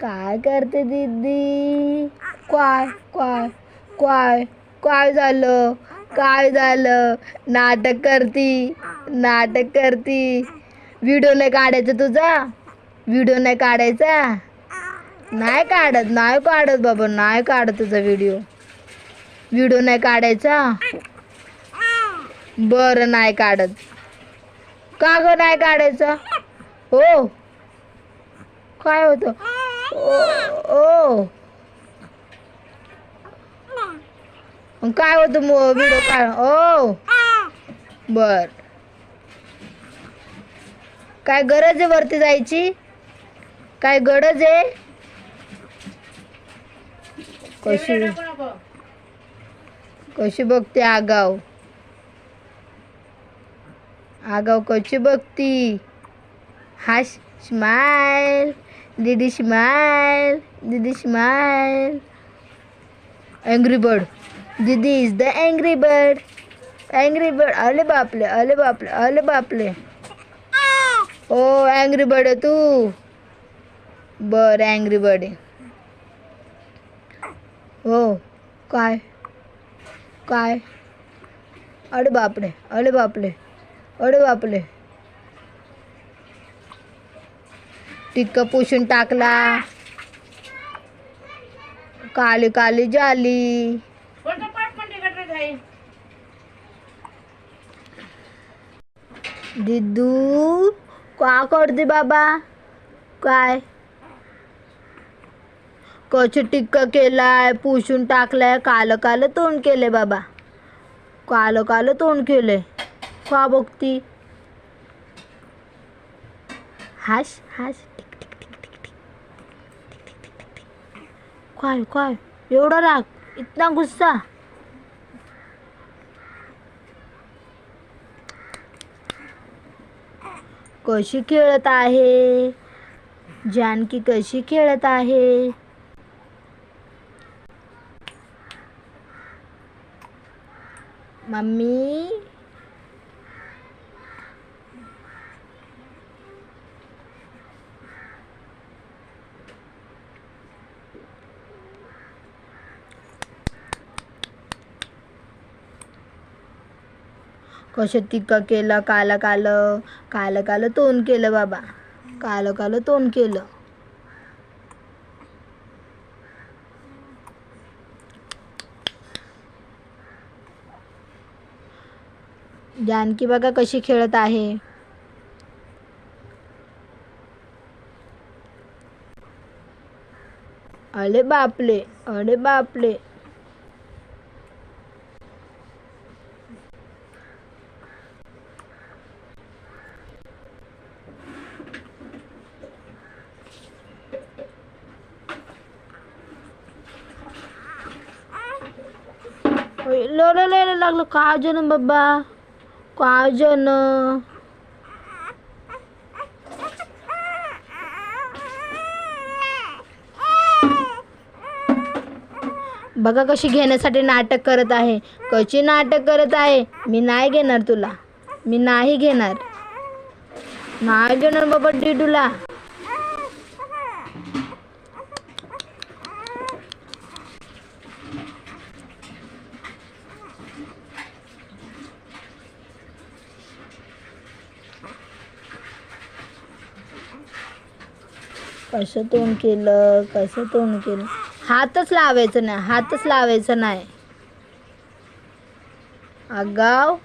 काय करते दीदी? काय काय काय काय झालं? काय झालं? नाटक करती नाटक करती. व्हिडिओ नाही काढायचा तुझा? व्हिडिओ नाही काढायचा? नाही काढत नाही काढत बाबा नाही काढत तुझा व्हिडिओ. व्हिडिओ नाही काढायचा? बरं नाही काढत. का ग नाही काढायचा? हो. काय होतं? ओ. ओ मग काय होतं मग व्हिडिओ काय? ओ. बर. काय गरज आहे वरती जायची? काय गरज आहे? कशी? कशी बघते आगाव? आगाव कशी बघती? हा smile Didi smile. Didi smile. Angry bird. Didi is the angry bird. Angry bird. अले बापले अले बापले अले बापले ओ अँग्री बर्ड आहे तू बर अँग्री बर्ड आहे हो काय काय अडे बापले अडे बापले अडे बापले टिक्क पुसून टाकला. काली काली जाली दिदू का करते बाबा? काय? कशी टिक्का केलाय पुसून टाकलाय काल काल तोंड केले बाबा. काल काल तोंड केले का बघती? हाश हाश काय काय एवढा राग. इतना गुस्सा. कशी खेळत आहे? जानकी कशी खेळत आहे? मम्मी? कसं टिक्का केलं काल काल काल काल तोंड केलं बाबा. काल काल तोंड केलं. जानकी बघा कशी खेळत आहे. अरे बापले अरे बापले लढायला लागलं काय जण बाबा काय जण बघा कशी घेण्यासाठी नाटक करत आहे. कशी नाटक करत आहे? मी नाही घेणार तुला. मी नाही घेणार. नाही घेणार बाबा डिडूला. कसं तोंड केलं कसं तोंड केलं? हातच लावायचं नाही हातच लावायचं नाही. आगाव.